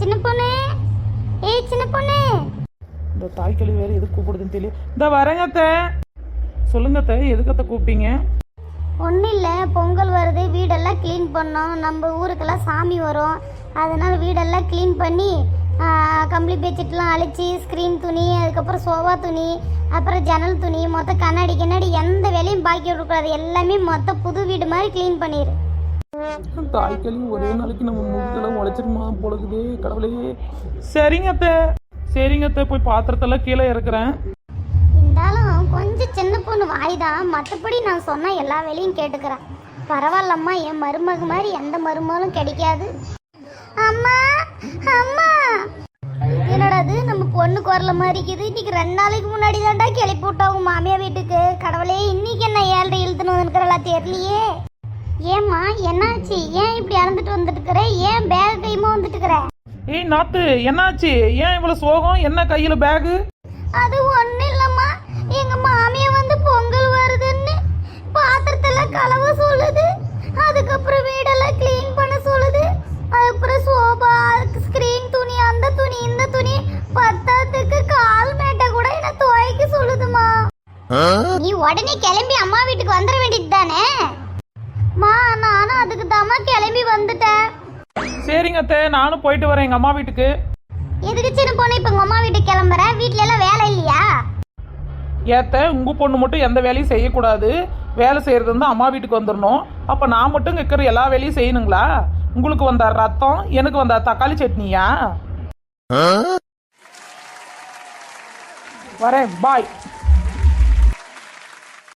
சின்ன பொண்ணு. ஏய் சின்ன பொண்ணு. இந்த தாய்க்கழி வேறு எதுக்கு கூப்பிடுதுன்னு தெரியல. இந்த வரேங்க அத்தை. சொல்லுங்க அத்தை எதுக்கு அத்தை கூப்பிட்டீங்க? ஒன்றும் இல்லை பொங்கல் வருது வீடெல்லாம் க்ளீன் பண்ணோம். நம்ம ஊருக்கெல்லாம் சாமி வரும். அதனால் வீடெல்லாம் க்ளீன் பண்ணி கம்பளி பெட்ஷீட்லாம் அழிச்சு ஸ்க்ரீன் துணி அதுக்கப்புறம் சோஃபா துணி அப்புறம் ஜன்னல் துணி மொத்தம் கண்ணாடி கண்ணாடி எந்த வேலையும் பாக்கி விடக்கூடாது எல்லாமே மொத்த புது வீடு மாதிரி க்ளீன் பண்ணிடு தாய்க்கழி ஒரே நாளைக்கு நம்ம முகத்தில் உழைச்சிருமா பொழுகுதே கடவுளே. சரிங்க அத்தை. சரிங்க அத்தை போய் பாத்திரத்தெல்லாம் கீழே இறக்குறேன். இருந்தாலும் கொஞ்சம் சின்ன பொண்ணு வாய்தான் மற்றபடி நான் சொன்ன எல்லா வேலையும் கேட்டுக்கிறேன். பரவாயில்லம்மா என் மருமக மாதிரி எந்த மருமகளும் கிடைக்காது. அம்மா அம்மா. என்னடா இது நம்ம பொண்ணு குரல மாதிரி இருக்குது இன்னைக்கு ரெண்டு நாளைக்கு முன்னாடி தான்டா கிளப்பி விட்டவங்க மாமியா வீட்டுக்கு. கடவுளே இன்னைக்கு என்ன ஏழரை இழுத்துன்னு வந்துருக்கிறலா தெரியலையே. ஏம்மா என்னாச்சு? ஏன் இப்படி அறந்துட்டு வந்துட்டு இருக்கிற ஏன் பேக் கைமா வந்துட்டு இருக்கிற ஏய் நாத்து என்னாச்சு? ஏன் இவ்வளவு சோகம்? என்ன கையில பேகு அது ஒண்ணு இல்லம்மா. எங்க மாமியா வந்து பொங்கல் வருதுன்னு பாத்திரத்தெல்லாம் கலவ சொல்லுது. அதுக்கப்புறம் வீடெல்லாம் க்ளீன் பண்ண சொல்லுது. அதுக்கப்புறம் சோபா ஸ்கிரீன் துணி அந்த துணி இந்த துணி பத்தாத்துக்கு கால் மேட்டை கூட என்ன துவைக்க சொல்லுதுமா நீ உடனே கிளம்பி அம்மா வீட்டுக்கு வந்துட வேண்டியது தானே சரிங்க அத்தை நானும் போயிட்டு வரேன் எங்க அம்மா வீட்டுக்கு. எதுக்கு சின்ன பொண்ணு இப்ப உங்க அம்மா வீட்டுக்கு கிளம்புற? வீட்ல எல்லாம் வேலை இல்லையா? ஏத்த உங்க பொண்ணு மட்டும் எந்த வேலையும் செய்யக்கூடாது. வேலை செய்யறது வந்து அம்மா வீட்டுக்கு வந்துடணும் அப்ப நான் மட்டும் இங்க இருக்கிற எல்லா வேலையும் செய்யணுங்களா? உங்களுக்கு வந்த ரத்தம் எனக்கு வந்த தக்காளி சட்னியா? வரேன் பாய்